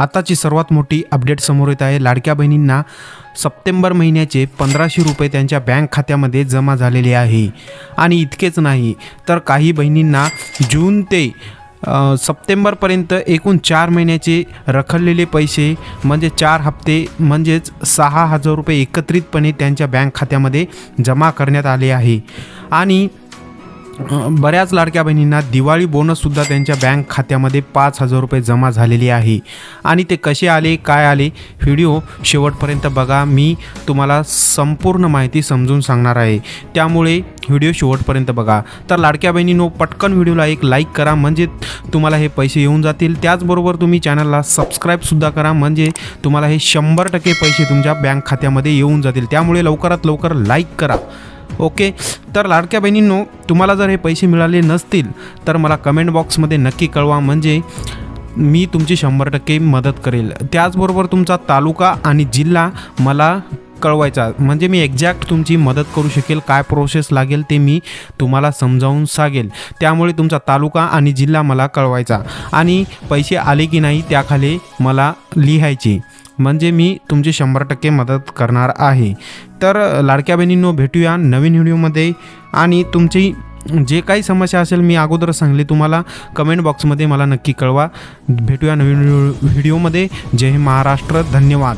आताची सर्वात मोठी अपडेट समोर येत आहे. लाडक्या बहिणींना सप्टेंबर महिन्याचे पंधराशे रुपये त्यांच्या बँक खात्यामध्ये जमा झालेले आहे. आणि इतकेच नाही तर काही बहिणींना जून ते सप्टेंबरपर्यंत एकूण चार महिन्याचे रखडलेले पैसे म्हणजे चार हप्ते म्हणजेच सहा हजार रुपये एकत्रितपणे त्यांच्या बँक खात्यामध्ये जमा करण्यात आले आहे. आणि बऱ्याच लाडक्या बहिणींना दिवाळी बोनससुद्धा त्यांच्या बँक खात्यामध्ये पाच हजार रुपये जमा झालेले आहे. आणि ते कसे आले काय आले व्हिडिओ शेवटपर्यंत बघा. मी तुम्हाला संपूर्ण माहिती समजून सांगणार आहे. त्यामुळे व्हिडिओ शेवटपर्यंत बघा. तर लाडक्या बहिणीनो पटकन व्हिडिओला एक लाईक करा. म्हणजे तुम्हाला हे पैसे येऊन जातील. त्याचबरोबर तुम्ही चॅनलला सबस्क्राईबसुद्धा करा. म्हणजे तुम्हाला हे शंभर टक्के पैसे तुमच्या बँक खात्यामध्ये येऊन जातील. त्यामुळे लवकरात लवकर लाईक करा. ओके? तर लाडक्या बहिणींनो तुम्हाला जर हे पैसे मिळाले नसतील तर मला कमेंट बॉक्समध्ये नक्की कळवा. म्हणजे मी तुमची शंभर टक्के मदत करेल. त्याचबरोबर तुमचा तालुका आणि जिल्हा मला कळवायचा. म्हणजे मी एक्झॅक्ट तुमची मदत करू शकेल काय प्रोसेस लागेल ते मी तुम्हाला समजावून सांगेल. त्यामुळे तुमचा तालुका आणि जिल्हा मला कळवायचा. आणि पैसे आले की नाही त्याखाली मला लिहायचे. म्हणजे मी तुमची शंभर टक्के मदत करणार आहे. तर लाडक्या बहिणींनो भेटूया नवीन व्हिडिओमध्ये आणि तुमची जे काही समस्या असेल मी अगोदर सांगले तुम्हाला. कमेंट बॉक्समध्ये मला नक्की कळवा. भेटूया नवीन व्हिडिओमध्ये जय महाराष्ट्र. धन्यवाद.